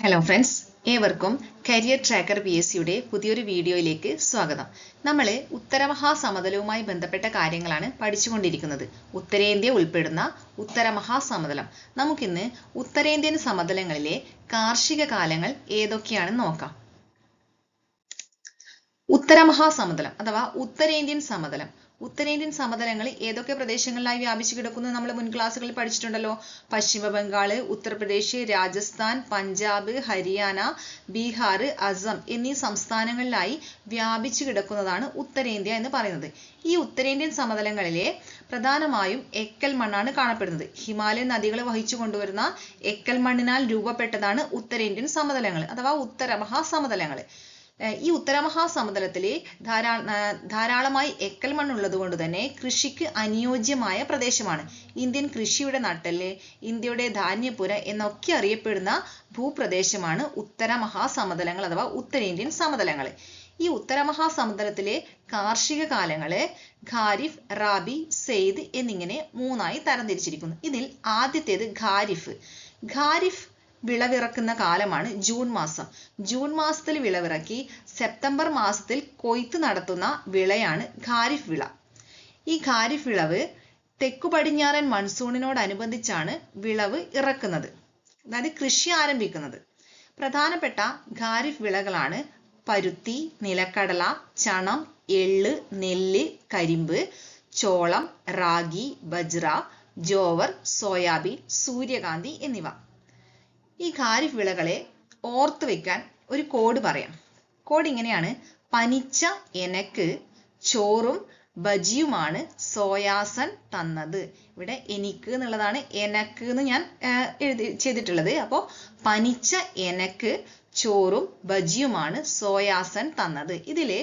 Hello friends ഏവർക്കും career tracker P S സിയുടെ പുതിയൊരു വീഡിയോയിലേക്ക് സ്വാഗതം. നമ്മൾ ഉത്തരമഹാസമതലവുമായി ബന്ധപ്പെട്ട കാര്യങ്ങളാണ് പഠിച്ചുകൊണ്ടിരിക്കുന്നത്. ഉത്തരേന്ത്യ ഉൾപ്പെടുന്ന ഉത്തരമഹാസമതലം. നമുക്കിന്ന് ഉത്തരേന്ത്യൻ സമതലങ്ങളിലെ കാർഷിക കാലങ്ങൾ ഏതൊക്കെയാണെന്ന് നോക്കാം. ഉത്തരമഹാസമതലം അഥവാ ഉത്തരേന്ത്യൻ സമതലം. ഉത്തരേന്ത്യൻ സമതലങ്ങളിൽ ഏതൊക്കെ പ്രദേശങ്ങളിലായി വ്യാപിച്ചു കിടക്കുന്നു നമ്മൾ മുൻ ക്ലാസ്സുകളിൽ പഠിച്ചിട്ടുണ്ടല്ലോ? പശ്ചിമ ബംഗാൾ ഉത്തർപ്രദേശ് രാജസ്ഥാൻ പഞ്ചാബ് ഹരിയാന ബീഹാർ അസം എന്നീ സംസ്ഥാനങ്ങളിലായി വ്യാപിച്ചു കിടക്കുന്നതാണ് ഉത്തരേന്ത്യ എന്ന് പറയുന്നത്. ഈ ഉത്തരേന്ത്യൻ സമതലങ്ങളിലെ പ്രധാനമായും എക്കൽ മണ്ണാണ് കാണപ്പെടുന്നത്. ഹിമാലയൻ നദികൾ വഹിച്ചു കൊണ്ടുവരുന്ന എക്കൽ മണ്ണിനാൽ രൂപപ്പെട്ടതാണ് ഉത്തരേന്ത്യൻ സമതലങ്ങൾ അഥവാ ഉത്തരമഹാസമതലങ്ങൾ ഈ ഉത്തരമഹാസമതലത്തിൽ ധാരാ ധാരാളമായി എക്കൽ മണ്ണുള്ളത് കൊണ്ട് തന്നെ കൃഷിക്ക് അനുയോജ്യമായ പ്രദേശമാണ്. ഇന്ത്യൻ കൃഷിയുടെ നട്ടൽ ഇന്ത്യയുടെ ധാന്യപുര എന്നൊക്കെ അറിയപ്പെടുന്ന ഭൂപ്രദേശമാണ് ഉത്തരമഹാസമതലങ്ങൾ അഥവാ ഉത്തരേന്ത്യൻ സമതലങ്ങൾ ഈ ഉത്തരമഹാസമുദ്രത്തിലെ കാർഷിക കാലങ്ങൾ ഖാരിഫ് റാബി സെയ്ദ് എന്നിങ്ങനെ മൂന്നായി തരംതിരിച്ചിരിക്കുന്നു. ഇതിൽ ആദ്യത്തേത് ഖാരിഫ്. ഖാരിഫ് വിളവിറക്കുന്ന കാലമാണ് ജൂൺ മാസം. ജൂൺ മാസത്തിൽ വിളവിറക്കി സെപ്റ്റംബർ മാസത്തിൽ കൊയ്ത്ത് നടത്തുന്ന വിളയാണ് ഖാരിഫ് വിള. ഈ ഖാരിഫ് വിളവ് തെക്കു പടിഞ്ഞാറൻ മൺസൂണിനോടനുബന്ധിച്ചാണ് വിളവ് ഇറക്കുന്നത്. അതായത് കൃഷി ആരംഭിക്കുന്നത്. പ്രധാനപ്പെട്ട ഖാരിഫ് വിളകളാണ് പരുത്തി നിലക്കടല ചണം എള്ള് നെല്ല് കരിമ്പ് ചോളം റാഗി ബജ്ര ജോവർ സോയാബീൻ സൂര്യകാന്തി എന്നിവ. ഈ ഖാരിഫ് വിളകളെ ഓർത്ത് വെക്കാൻ ഒരു കോഡ് പറയാം. കോഡ് ഇങ്ങനെയാണ്. പനിച്ച എനക്ക് ചോറും ബജിയുമാണ് സോയാസൻ തന്നത്. ഇവിടെ എനിക്ക് എന്നുള്ളതാണ് എനക്ക് എന്ന് ഞാൻ എഴുതി ചെയ്തിട്ടുള്ളത്. അപ്പോൾ പനിച്ച എനക്ക് ചോറും ബജിയുമാണ് സോയാസൻ തന്നത്. ഇതിലെ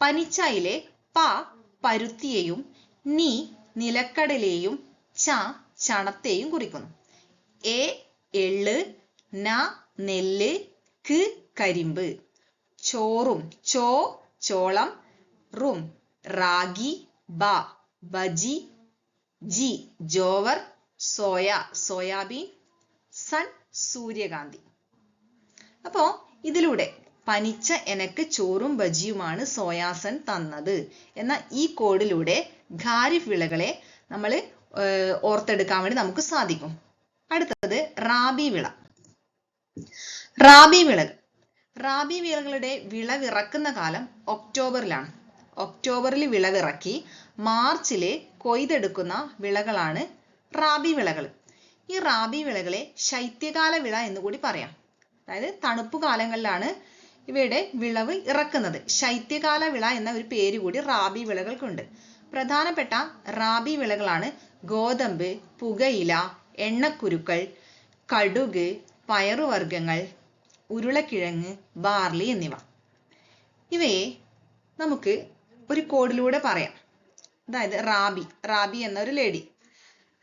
പനിച്ചയിലെ പ പരുത്തിയെയും നീ നിലക്കടലെയും ച ചണത്തെയും കുറിക്കുന്നു. എ എള്ള് ന നെല്ല് ക് കരിമ്പ്. ചോറും. ചോ ചോളം. റും. റാഗി ബ ബജി ജി ജോവർ സോയ സോയാബീൻ സൺ സൂര്യകാന്തി. അപ്പോ ഇതിലൂടെ പനിച്ച എനക്ക് ചോറും ബജിയുമാണ് സോയാസൻ തന്നത്. എന്ന ഈ കോഡിലൂടെ ഖാരിഫ് വിളകളെ നമ്മൾ ഓർത്തെടുക്കാൻ വേണ്ടി നമുക്ക് സാധിക്കും. അടുത്തത് റാബി വിള. റാബി വിളകൾ റാബി വിളകളുടെ വിളവിറക്കുന്ന കാലം ഒക്ടോബറിലാണ്. ഒക്ടോബറിൽ വിളവിറക്കി മാർച്ചിലെ കൊയ്തെടുക്കുന്ന വിളകളാണ് റാബി വിളകൾ. ഈ റാബി വിളകളെ ശൈത്യകാല വിള എന്ന് കൂടി പറയാം. അതായത് തണുപ്പ് കാലങ്ങളിലാണ് ഇവയുടെ വിളവ് ഇറക്കുന്നത്. ശൈത്യകാല വിള എന്ന ഒരു പേര് കൂടി റാബി വിളകൾക്കുണ്ട്. പ്രധാനപ്പെട്ട റാബി വിളകളാണ് ഗോതമ്പ് പുകയില എണ്ണക്കുരുക്കൾ കടുക് പയറുവർഗങ്ങൾ ഉരുളക്കിഴങ്ങ് ബാർലി എന്നിവ. ഇവയെ നമുക്ക് ഒരു കോഡിലൂടെ പറയാം. അതായത് റാബി റാബി എന്ന ഒരു ലേഡി.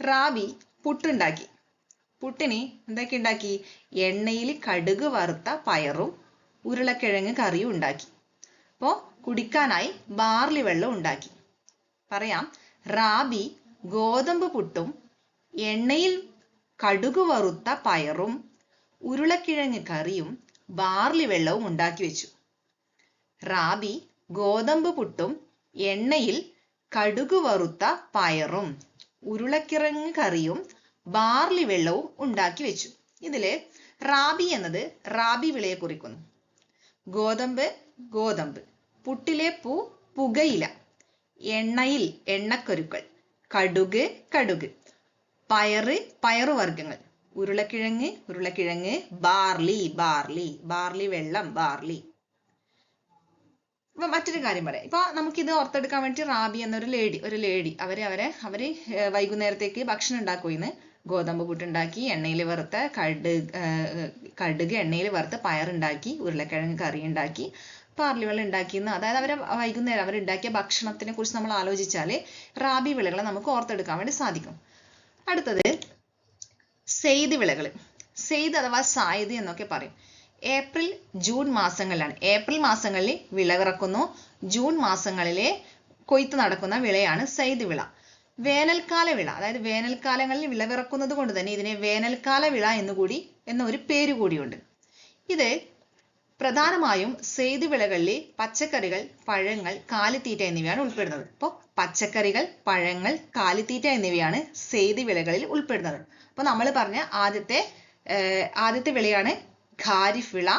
റാബി പുട്ടുണ്ടാക്കി. പുട്ടിന് എന്തൊക്കെ ഉണ്ടാക്കി? എണ്ണയിൽ കടുക് വറുത്ത പയറും ഉരുളക്കിഴങ്ങ് കറിയും ഉണ്ടാക്കി. അപ്പോൾ കുടിക്കാനായി ബാർലി വെള്ളം ഉണ്ടാക്കി. പറയാം റാബി ഗോതമ്പ് പുട്ടും എണ്ണയിൽ കടുക് വറുത്ത പയറും ഉരുളക്കിഴങ്ങ് കറിയും ബാർലി വെള്ളവും ഉണ്ടാക്കി വെച്ചു. റാബി ഗോതമ്പ് പുട്ടും എണ്ണയിൽ കടുക് വറുത്ത പയറും ഉരുളക്കിഴങ്ങ് കറിയും ബാർലി വെള്ളവും ഉണ്ടാക്കി വെച്ചു. ഇതിൽ റാബി എന്നത് റാബി വിളയെ കുറിക്കുന്നു. ഗോതമ്പ് ഗോതമ്പ്. പുട്ടിലെ പൂ പുകയില. എണ്ണയിൽ എണ്ണക്കരുക്കൾ. കടുക് കടുക്. പയറ് പയറുവർഗങ്ങൾ. ഉരുളക്കിഴങ്ങ് ഉരുളക്കിഴങ്ങ് ബാർലി ബാർലി ബാർലി വെള്ളം ബാർലി. ഇപ്പൊ മറ്റൊരു കാര്യം പറയാം. ഇപ്പൊ നമുക്കിത് ഓർത്തെടുക്കാൻ വേണ്ടി റാബി എന്നൊരു ലേഡി ഒരു ലേഡി അവരെ അവരെ അവർ വൈകുന്നേരത്തേക്ക് ഭക്ഷണം ഉണ്ടാക്കുമെന്ന് ഗോതമ്പ് പുട്ടുണ്ടാക്കി എണ്ണയിൽ വറുത്ത കടുക് കടുക് എണ്ണയിൽ വറുത്ത് പയറുണ്ടാക്കി ഉരുളക്കിഴങ്ങ് കറി ഉണ്ടാക്കി പാർലി വെള്ളം ഉണ്ടാക്കിയെന്ന് അതായത് അവരെ വൈകുന്നേരം അവരുണ്ടാക്കിയ ഭക്ഷണത്തിനെ കുറിച്ച് നമ്മൾ ആലോചിച്ചാൽ റാബി വിളകളെ നമുക്ക് ഓർത്തെടുക്കാൻ വേണ്ടി സാധിക്കും. അടുത്തത് സെയ്ത് വിളകൾ സെയ്ത് അഥവാ സായത് എന്നൊക്കെ പറയും. ഏപ്രിൽ ജൂൺ മാസങ്ങളിലാണ്. ഏപ്രിൽ മാസങ്ങളിൽ വിളവിറക്കുന്നു. ജൂൺ മാസങ്ങളിലെ കൊയ്ത്ത് നടക്കുന്ന വിളയാണ് സെയ്ത് വിള വേനൽക്കാല വിള. അതായത് വേനൽക്കാലങ്ങളിൽ വിളവിറക്കുന്നത് കൊണ്ട് തന്നെ ഇതിനെ വേനൽക്കാല വിള എന്നുകൂടി എന്ന ഒരു പേര് കൂടിയുണ്ട് ഇത് പ്രധാനമായും സെയ്ത് വിളകളിൽ പച്ചക്കറികൾ പഴങ്ങൾ കാലിത്തീറ്റ എന്നിവയാണ് ഉൾപ്പെടുന്നത്. അപ്പോൾ പച്ചക്കറികൾ പഴങ്ങൾ കാലിത്തീറ്റ എന്നിവയാണ് സെയ്ത് വിളകളിൽ ഉൾപ്പെടുന്നത്. അപ്പോൾ നമ്മൾ പറഞ്ഞ ആദ്യത്തെ ആദ്യത്തെ വിളയാണ് ഖാരിഫ് വിള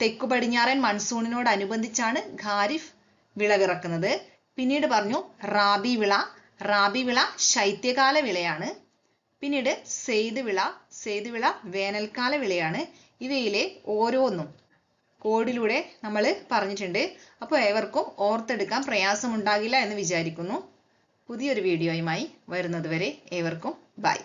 തെക്കു പടിഞ്ഞാറൻ മൺസൂണിനോടനുബന്ധിച്ചാണ് ഖാരിഫ് വിളവിറക്കുന്നത് പിന്നീട് പറഞ്ഞു റാബി വിള റാബി വിള ശൈത്യകാല വിളയാണ്. പിന്നീട് സെയ്ത് വിള സെയ്ത് വിള വേനൽക്കാല വിളയാണ്. ഇവയിലെ ഓരോന്നും കോഡിലൂടെ നമ്മൾ പറഞ്ഞിട്ടുണ്ട്. അപ്പോൾ ഏവർക്കും ഓർത്തെടുക്കാൻ പ്രയാസമുണ്ടാകില്ല എന്ന് വിചാരിക്കുന്നു. പുതിയൊരു വീഡിയോയുമായി വരുന്നതുവരെ ഏവർക്കും ബൈ.